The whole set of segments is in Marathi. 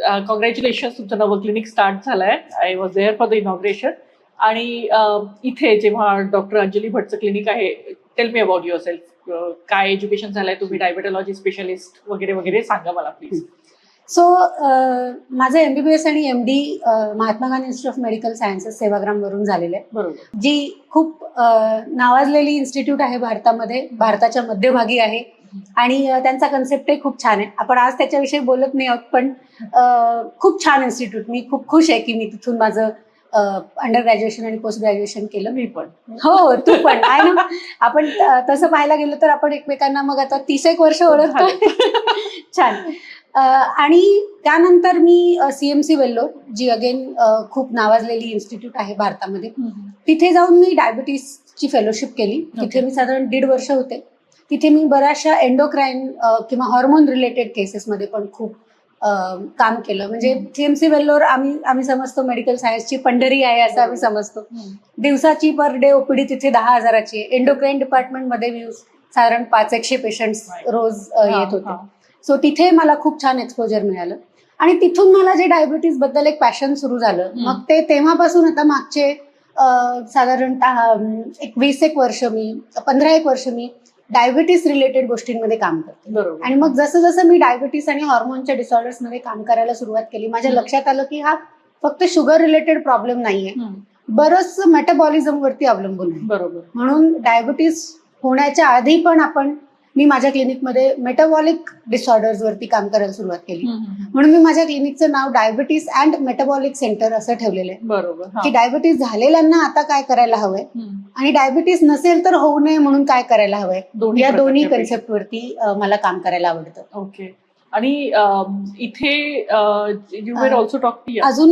कॉंग्रॅच्युलेशन तुमचं नवं क्लिनिक स्टार्ट झालंय. I was there for the inauguration आणि इथे जेव्हा डॉक्टर अंजली भटचं क्लिनिक आहे tell me about yourself काय एज्युकेशन झालंय? तुम्ही डायबेटॉलॉजी स्पेशलिस्ट वगैरे वगैरे सांगा मला प्लीज सो माझं एमबीबीएस आणि M D Mahatma Gandhi institute of medical sciences Sevagram वरून झालेलं आहे. बरोबर. जी खूप नावाजलेली इन्स्टिट्यूट आहे भारतामध्ये. भारताच्या मध्यभागी आहे. आणि त्यांचा कन्सेप्टही खूप छान आहे. आपण आज त्याच्याविषयी बोलत नाही आहोत पण खूप छान इन्स्टिट्यूट मी खूप खुश आहे की मी तिथून माझं अंडर ग्रॅज्युएशन आणि पोस्ट ग्रॅज्युएशन केलं. मी पण. हो तू पण. आहे ना? आपण तसं पाहायला गेलं तर आपण एकमेकांना मग आता तीस एक वर्ष ओळखतो छान. आणि त्यानंतर मी सी एम सी वेल्लोर जी अगेन खूप नावाजलेली इन्स्टिट्यूट आहे भारतामध्ये. तिथे जाऊन मी डायबिटीसची फेलोशिप केली. तिथे. मी साधारण दीड वर्ष होते. तिथे मी बऱ्याचशा एंडोक्राईन किंवा हॉर्मोन रिलेटेड केसेसमध्ये पण खूप काम केलं. म्हणजे. सीएमसी वेल्लोर आम्ही आम्ही समजतो मेडिकल सायन्सची पंढरी आहे असं आम्ही समजतो. दिवसाची पर डे ओपीडी तिथे दहा हजाराची आहे. एंडोक्राईन डिपार्टमेंटमध्ये मी साधारण पाच एकशे पेशंट्स Right. रोज येत होते. सो तिथे मला खूप छान एक्सपोजर मिळालं. आणि तिथून मला जे डायबिटीजबद्दल एक पॅशन सुरू झालं. मग ते तेव्हापासून आता मागचे साधारणतः एक वीस एक वर्ष मी पंधरा एक वर्ष मी डायबिटीस रिलेटेड गोष्टींमध्ये काम करते. बरोबर. आणि मग जसं जसं मी डायबिटीस आणि हॉर्मोनच्या डिसऑर्डर्समध्ये काम करायला सुरुवात केली माझ्या. लक्षात आलं की हा फक्त शुगर रिलेटेड प्रॉब्लेम नाहीये. बरंच मेटाबॉलिझम वरती अवलंबून आहे. बरोबर. म्हणून डायबिटीस होण्याच्या आधी पण आपण मी माझ्या क्लिनिकमध्ये मेटाबॉलिक डिसऑर्डर्स वरती काम करायला सुरुवात केली. म्हणून मी माझ्या क्लिनिकचं नाव डायबिटीस अँड मेटाबॉलिक सेंटर असं ठेवलेलं आहे. बरोबर. की डायबिटीस झालेल्यांना आता काय करायला हवंय. आणि डायबिटीस नसेल तर होऊ नये म्हणून काय करायला हवंय? या दोन्ही प्रकारच्या कन्सेप्ट वरती अं, मला काम करायला आवडतं. ओके आणि इथे you were also talked अजून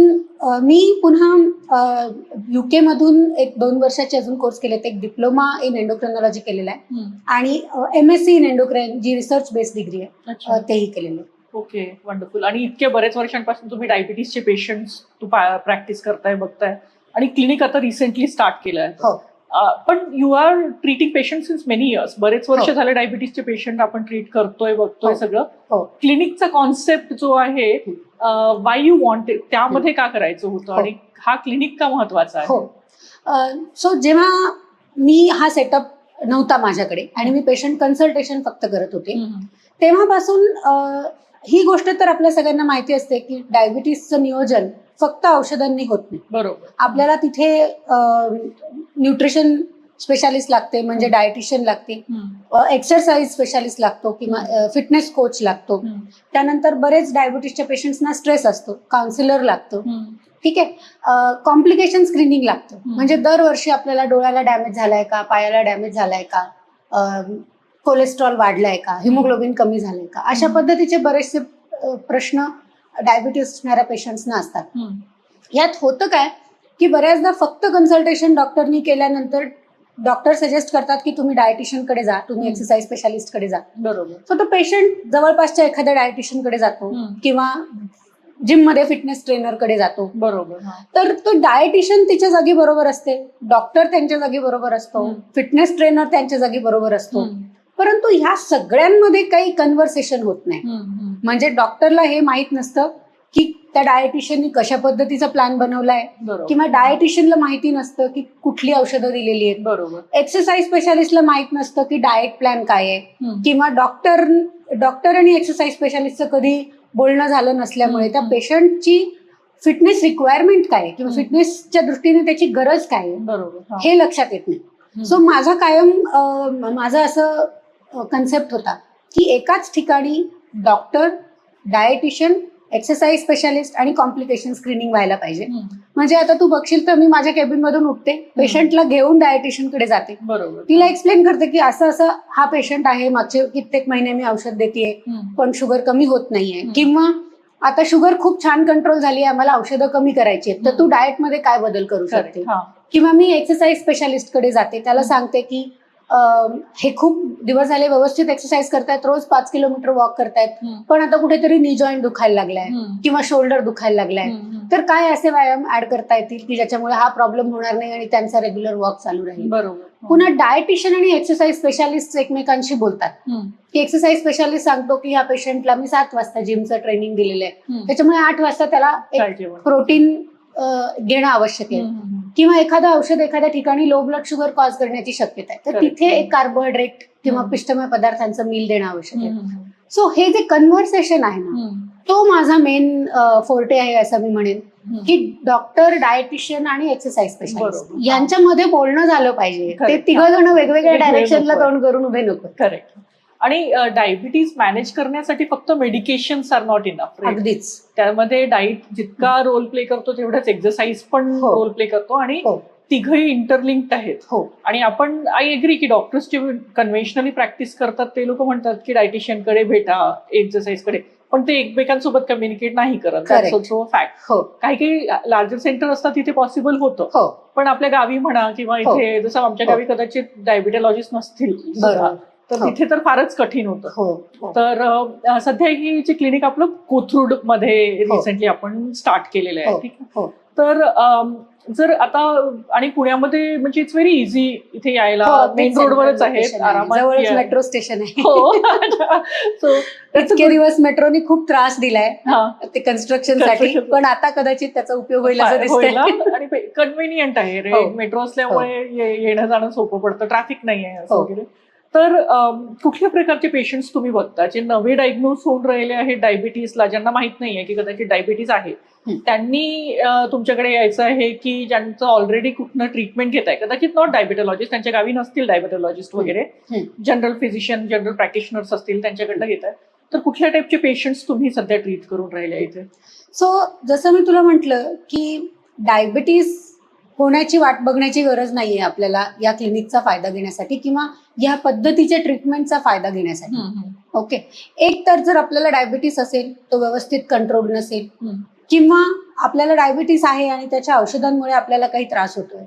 मी पुन्हा युके मधून एक दोन वर्षाचे अजून कोर्स केले एक डिप्लोमा इन एंडोक्रायनॉलॉजी केलेला आहे. आणि M S C in endocrine G research based degree आहे तेही केलेलं आहे. ओके वंडरफुल आणि इतके बरेच वर्षांपासून तुम्ही डायबिटीसचे पेशंट्स तू प्रॅक्टिस करताय बघताय. आणि क्लिनिक आता रिसेंटली स्टार्ट केलं आहे. हो. पण you are treating patient since many years बरेच वर्ष हो. झाले डायबिटीसचे पेशंट आपण ट्रीट करतोय बघतोय हो. सगळं हो क्लिनिकचा कॉन्सेप्ट जो आहे वाय यू वॉन्ट त्यामध्ये का करायचं होतं हो. आणि हा क्लिनिक का महत्त्वाचा आहे हो सो जेव्हा मी हा सेटअप नव्हता माझ्याकडे आणि मी पेशंट कन्सल्टेशन फक्त करत होते. तेव्हापासून ही गोष्ट तर आपल्या सगळ्यांना माहिती असते की डायबिटीसचं नियोजन फक्त औषधांनी होत नाही बरोबर आपल्याला तिथे न्यूट्रिशन स्पेशालिस्ट लागते म्हणजे डायटिशियन लागते. एक्सरसाइज स्पेशालिस्ट लागतो किंवा फिटनेस कोच लागतो. त्यानंतर बरेच डायबिटीसच्या पेशंट्सना स्ट्रेस असतो काउन्सिलर लागतो. ठीक आहे कॉम्प्लिकेशन स्क्रीनिंग लागतं. म्हणजे दरवर्षी आपल्याला डोळ्याला डॅमेज झालाय का पायाला डॅमेज झालाय का कोलेस्ट्रॉल वाढलाय का हिमोग्लोबिन कमी झालंय का अशा. पद्धतीचे बरेचसे प्रश्न डायबिटीस असणाऱ्या पेशंट्सना असतात. यात होतं काय की बऱ्याचदा फक्त कन्सल्टेशन डॉक्टरनी केल्यानंतर डॉक्टर सजेस्ट करतात की तुम्ही डायटिशियनकडे जा तुम्ही. एक्सरसाइज स्पेशालिस्टकडे जा बरोबर सो तो पेशंट जवळपासच्या एखाद्या डायटिशियनकडे जातो. किंवा जिममध्ये फिटनेस ट्रेनरकडे जातो बरोबर. तर तो डायटिशियन तिच्या जागी बरोबर असते डॉक्टर त्यांच्या जागी बरोबर असतो. फिटनेस ट्रेनर त्यांच्या जागी बरोबर असतो. परंतु ह्या सगळ्यांमध्ये काही कन्व्हर्सेशन होत नाही. म्हणजे डॉक्टरला हे माहीत नसतं की त्या डायटिशियननी कशा पद्धतीचा प्लॅन बनवलाय किंवा डायटिशियनला माहिती नसतं की कुठली औषधं दिलेली आहेत बरोबर एक्सरसाइज स्पेशालिस्टला माहीत नसतं की डाएट प्लॅन काय आहे. किंवा डॉक्टर डॉक्टर आणि एक्सरसाइज स्पेशालिस्टचं कधी बोलणं झालं नसल्यामुळे त्या. पेशंटची फिटनेस रिक्वायरमेंट काय आहे किंवा. फिटनेसच्या दृष्टीने त्याची गरज काय आहे बरोबर हा. लक्षात येत नाही. सो माझा कायम माझं असं कन्सेप्ट होता की एकाच ठिकाणी डॉक्टर डायटिशियन एक्सरसाइज स्पेशालिस्ट आणि कॉम्प्लिकेशन स्क्रीनिंग व्हायला पाहिजे. म्हणजे आता तू बघशील तर मी माझ्या केबिन मधून उठते पेशंटला घेऊन डायटिशियनकडे जाते. बरोबर. तिला एक्सप्लेन करते की असं असं हा पेशंट आहे मागचे कित्येक महिने मी औषध देते. पण शुगर कमी होत नाहीये. किंवा आता शुगर खूप छान कंट्रोल झाली आहे मला औषधं कमी करायची आहेत तर तू डाएटमध्ये काय बदल करू शकते. किंवा मी एक्सरसाइज स्पेशालिस्टकडे जाते त्याला सांगते की हे खूप दिवस झाले व्यवस्थित एक्सरसाइज करतायत रोज पाच किलोमीटर वॉक करतायत. पण आता कुठेतरी नी जॉईंट दुखायला लागलाय. किंवा शोल्डर दुखायला लागलाय. तर काय असे व्यायाम ऍड करता येतील की ज्याच्यामुळे हा प्रॉब्लेम होणार नाही आणि त्यांचा रेग्युलर वॉक चालू राहील बरोबर पुन्हा डायटिशियन आणि एक्सरसाइज स्पेशालिस्ट एकमेकांशी बोलतात. की एक्सरसाइज स्पेशालिस्ट सांगतो की ह्या पेशंटला मी सात वाजता जिमचं ट्रेनिंग दिलेलं आहे. त्याच्यामुळे आठ वाजता त्याला प्रोटीन घेणं आवश्यक आहे. किंवा एखादं औषध एखाद्या ठिकाणी लो ब्लड शुगर कॉज करण्याची शक्यता आहे तर. तिथे एक कार्बोहायड्रेट किंवा. पिष्टमय पदार्थांचं मील देणं आवश्यक आहे. सो हे जे कन्व्हर्सेशन आहे ना. तो माझा मेन फोर्टे आहे असं मी म्हणेन. की डॉक्टर डायटिशियन आणि एक्सरसाइज स्पेशालिस्ट. यांच्यामध्ये बोलणं झालं पाहिजे ते. तिघ जण वेगवेगळ्या वेगवेगळे डायरेक्शनला. तोंड करून उभे नको करेक्ट आणि डायबिटीज मॅनेज करण्यासाठी फक्त मेडिकेशन आर नॉट इनफ अगदीच. त्यामध्ये डाईट जितका रोल प्ले करतो तेवढाच एक्सरसाइज पण हो. रोल प्ले करतो आणि हो. तिघही इंटरलिंक्ड आहेत. हो. आणि आपण आय एग्री की डॉक्टर्स जे कन्व्हेन्शनली प्रॅक्टिस करतात ते लोक म्हणतात की डायटिशियनकडे भेटा एक्सरसाइजकडे. पण ते एकमेकांसोबत कम्युनिकेट नाही करत. फॅक्ट हो. काही काही लार्जर सेंटर असतात तिथे पॉसिबल होतं. हो. पण आपल्या गावी म्हणा किंवा हो. इथे जसं आमच्या हो. गावी कदाचित डायबिटॉलॉजिस्ट नसतील तर हो. तिथे तर फारच कठीण होतं हो हो. तर सध्या ही जी क्लिनिक आपलं कोथरूडमध्ये. रिसेंटली आपण स्टार्ट केलेलं आहे. ठीक आहे हो. तर जर आता आणि पुण्यामध्ये म्हणजे इट्स व्हेरी इझी इथे यायला मेन रोडवरच आहे. जवळच मेट्रो स्टेशन आहे हो इतके दिवस मेट्रोनी खूप त्रास दिलाय ते कन्स्ट्रक्शनसाठी. पण आता कदाचित त्याचा उपयोग होईल आणि कन्व्हिनियंट आहे रे. मेट्रो असल्यामुळे येणं जाणं सोपं पडतं ट्रॅफिक नाही आहे असं. वगैरे तर कुठल्या प्रकारचे पेशंट्स तुम्ही बघता? जे नवे डायग्नोज होऊन राहिले आहेत डायबिटीसला ज्यांना माहीत नाहीये की कदाचित डायबिटीस आहे. त्यांनी तुमच्याकडे यायचं आहे की ज्यांचं ऑलरेडी कुठनं ट्रीटमेंट घेत आहे कदाचित नॉट डायबिटॉलॉजिस्ट त्यांच्या गावी नसतील डायबिटॉलॉजिस्ट वगैरे. जनरल फिजिशियन जनरल प्रॅक्टिशनर्स असतील त्यांच्याकडनं घेत आहे तर कुठल्या टाईपचे पेशंट्स तुम्ही सध्या ट्रीट करून राहिले आहे इथे सो जसं मी तुला म्हटलं की डायबिटीस होण्याची वाट बघण्याची गरज नाहीये आपल्याला या क्लिनिकचा फायदा घेण्यासाठी किंवा या पद्धतीच्या ट्रीटमेंटचा फायदा घेण्यासाठी ओके एक तर जर आपल्याला डायबिटीस असेल तो व्यवस्थित कंट्रोल नसेल. किंवा आपल्याला डायबिटीस आहे आणि त्याच्या औषधांमुळे आपल्याला काही त्रास होतोय.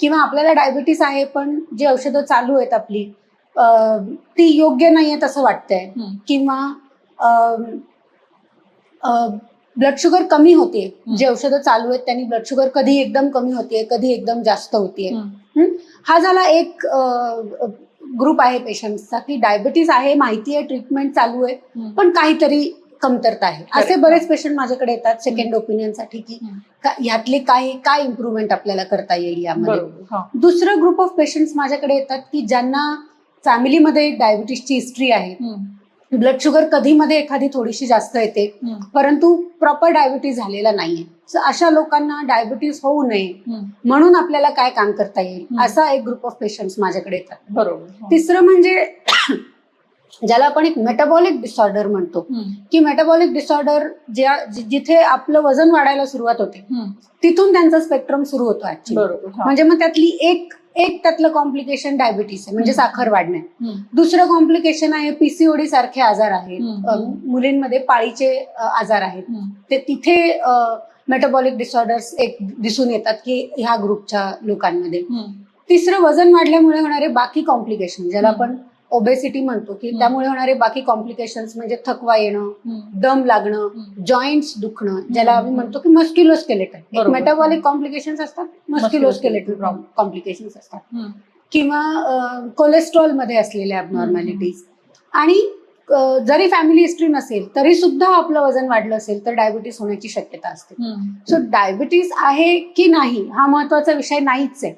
किंवा आपल्याला डायबिटीस आहे पण जी औषधं चालू आहेत आपली ती योग्य नाही आहेत असं वाटतंय. किंवा ब्लड शुगर कमी होते हं. जे औषधं चालू आहेत त्यांनी ब्लड शुगर कधी एकदम कमी होतीये कधी एकदम जास्त होतीये हं. हा झाला एक ग्रुप आहे पेशंटचा की डायबिटीस आहे माहिती आहे ट्रीटमेंट चालू आहे हं. पण काहीतरी कमतरता आहे असे. बरेच पेशंट माझ्याकडे येतात सेकंड ओपिनियनसाठी की यातले काय काय इम्प्रुव्हमेंट आपल्याला करता येईल यामध्ये. दुसरं ग्रुप ऑफ पेशंट्स माझ्याकडे येतात की ज्यांना फॅमिलीमध्ये डायबिटीसची हिस्ट्री आहे. ब्लड शुगर कधी मध्ये एखादी थोडीशी जास्त येते. परंतु प्रॉपर डायबिटीस झालेला नाहीये अशा लोकांना डायबिटीस होऊ नये. म्हणून आपल्याला काय काम करता येईल. असा एक ग्रुप ऑफ पेशंट्स माझ्याकडे येतात बरोबर हा. तिसरं म्हणजे ज्याला आपण एक मेटाबॉलिक डिसऑर्डर म्हणतो. की मेटाबॉलिक डिसऑर्डर ज्या जिथे आपलं वजन वाढायला सुरुवात होते. तिथून त्यांचा स्पेक्ट्रम सुरू होतो ऍक्च्युली हा. म्हणजे मग त्यातली एक एक त्यातलं कॉम्प्लिकेशन डायबिटीस आहे म्हणजे. साखर वाढणे. दुसरं कॉम्प्लिकेशन आहे पीसीओडी सारखे आजार आहेत मुलींमध्ये पाळीचे आजार आहेत. ते तिथे मेटाबॉलिक डिसऑर्डर्स एक दिसून येतात की ह्या ग्रुपच्या लोकांमध्ये. तिसरं वजन वाढल्यामुळे होणारे बाकी कॉम्प्लिकेशन ज्याला. आपण ओबेसिटी म्हणतो की. त्यामुळे होणारे बाकी कॉम्प्लिकेशन म्हणजे थकवा येणं. दम लागणं. जॉईंट्स दुखणं ज्याला आम्ही म्हणतो की मस्क्युलोस्केलेटन एक बरोबर. मेटाबॉलिक कॉम्प्लिकेशन असतात Musculoskeletal. कॉम्प्लिकेशन असतात. किंवा कोलेस्ट्रॉलमध्ये असलेल्या अबनॉर्मॅलिटीज आणि जरी फॅमिली हिस्ट्री नसेल तरी सुद्धा आपलं वजन वाढलं असेल तर डायबिटीस होण्याची शक्यता असते. सो डायबिटीस आहे की नाही हा महत्त्वाचा विषय नाहीच आहे.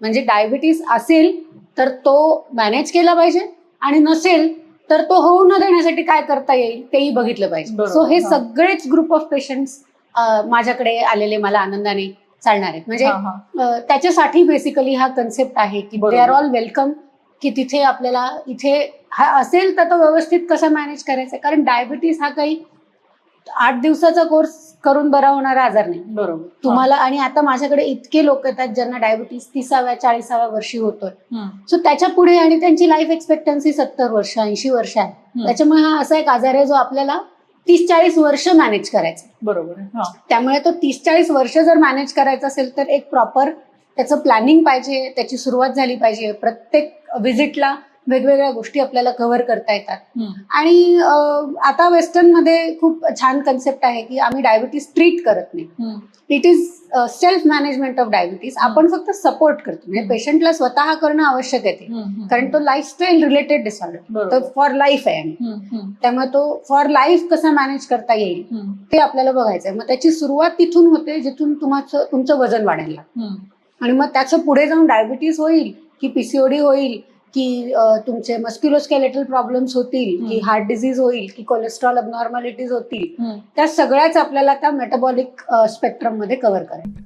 म्हणजे डायबिटीस असेल तर तो मॅनेज केला पाहिजे आणि नसेल तर तो होऊ न देण्यासाठी काय करता येईल तेही बघितलं पाहिजे. सो हे. सगळेच ग्रुप ऑफ पेशंट्स माझ्याकडे आलेले मला आनंदाने चालणार आहेत. म्हणजे त्याच्यासाठी बेसिकली हा कन्सेप्ट आहे की. दे आर ऑल वेलकम की तिथे आपल्याला इथे हा असेल तर तो व्यवस्थित कसा मॅनेज करायचा? कारण डायबिटीस हा काही आठ दिवसाचा कोर्स करून बरा होणारा आजार नाही बरोबर तुम्हाला आणि आता माझ्याकडे इतके लोक येतात ज्यांना डायबिटीस तिसाव्या चाळीसाव्या वर्षी होतोय. सो त्याच्या पुढे आणि त्यांची लाईफ एक्सपेक्टन्सी सत्तर वर्ष ऐंशी वर्ष आहे. त्याच्यामुळे हा असा एक आजार आहे जो आपल्याला तीस चाळीस वर्ष मॅनेज करायचा. बरोबर. हा. त्यामुळे तो तीस चाळीस वर्ष जर मॅनेज करायचा असेल तर एक प्रॉपर त्याचं प्लॅनिंग पाहिजे त्याची सुरुवात झाली पाहिजे प्रत्येक व्हिजिटला वेगवेगळ्या गोष्टी आपल्याला कव्हर करता येतात. आणि आता वेस्टर्नमध्ये खूप छान कन्सेप्ट आहे की आम्ही डायबिटीस ट्रीट करत नाही. It is self management of diabetes आपण फक्त सपोर्ट करतो म्हणजे. पेशंटला स्वतः करणं आवश्यक आहे ते. कारण तो लाईफस्टाईल रिलेटेड डिसऑर्डर. तर फॉर लाईफ आहे. त्यामुळे तो फॉर लाईफ कसा मॅनेज करता येईल. ते आपल्याला बघायचं आहे मग त्याची सुरुवात तिथून होते जिथून तुम्हाला तुमचं वजन वाढायला. आणि मग त्याचं पुढे जाऊन डायबिटीस होईल की पीसीओडी होईल की तुमचे मस्क्युलोस्केलेटल प्रॉब्लेम्स होतील की. हार्ट डिझीज होईल की कोलेस्ट्रॉल अबनॉर्मॅलिटीज होतील. त्या सगळ्याच आपल्याला त्या मेटाबॉलिक स्पेक्ट्रममध्ये कव्हर करायचं